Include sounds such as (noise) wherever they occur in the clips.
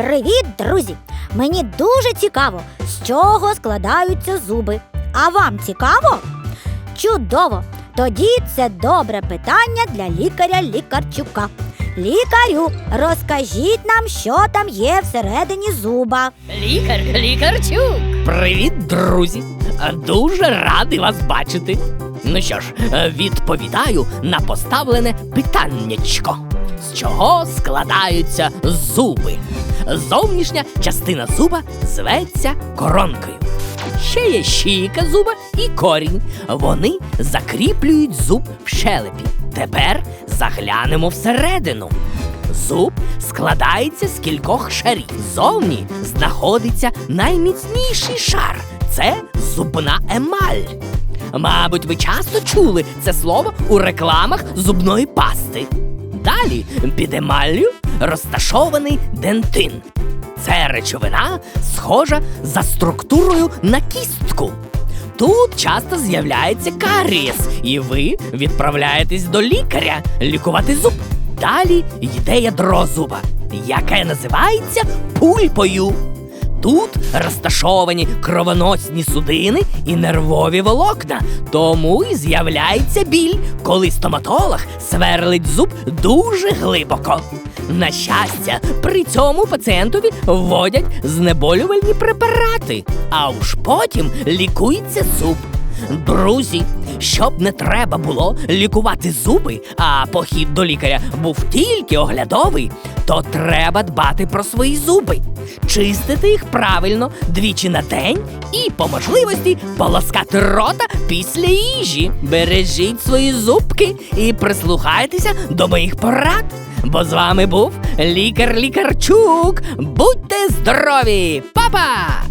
Привіт, друзі! Мені дуже цікаво, з чого складаються зуби. А вам цікаво? Чудово! Тоді це добре питання для лікаря лікарчука. Лікарю, розкажіть нам, що там є всередині зуба. Лікар, лікарчук. Привіт, друзі! Дуже радий вас бачити. Ну що ж, відповідаю на поставлене питаннячко. З чого складаються зуби? Зовнішня частина зуба зветься коронкою. Ще є шийка зуба і корінь. Вони закріплюють зуб в щелепі. Тепер заглянемо всередину. Зуб складається з кількох шарів. Зовні знаходиться найміцніший шар це зубна емаль. Мабуть, ви часто чули це слово у рекламах зубної пасти. Далі під емаллю розташований дентин. Це речовина схожа за структурою на кістку. Тут часто з'являється карієс, і ви відправляєтесь до лікаря лікувати зуб. Далі йде ядро зуба, яке називається пульпою. Тут розташовані кровоносні судини і нервові волокна, тому і з'являється біль, коли стоматолог сверлить зуб дуже глибоко. На щастя, при цьому пацієнтові вводять знеболювальні препарати, а уж потім лікується зуб. Друзі, щоб не треба було лікувати зуби, а похід до лікаря був тільки оглядовий, то треба дбати про свої зуби, чистити їх правильно двічі на день і по можливості полоскати рота після їжі. Бережіть свої зубки і прислухайтеся до моїх порад. Бо з вами був лікар Лікарчук. Будьте здорові, Па-па!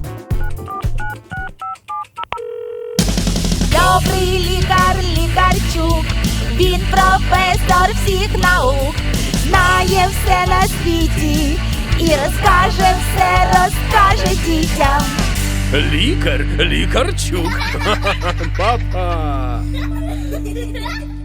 Добрий лікар, лікарчук, він професор всіх наук, знає все на світі і розкаже все, розкаже дітям. Лікар, лікарчук. Папа. (laughs)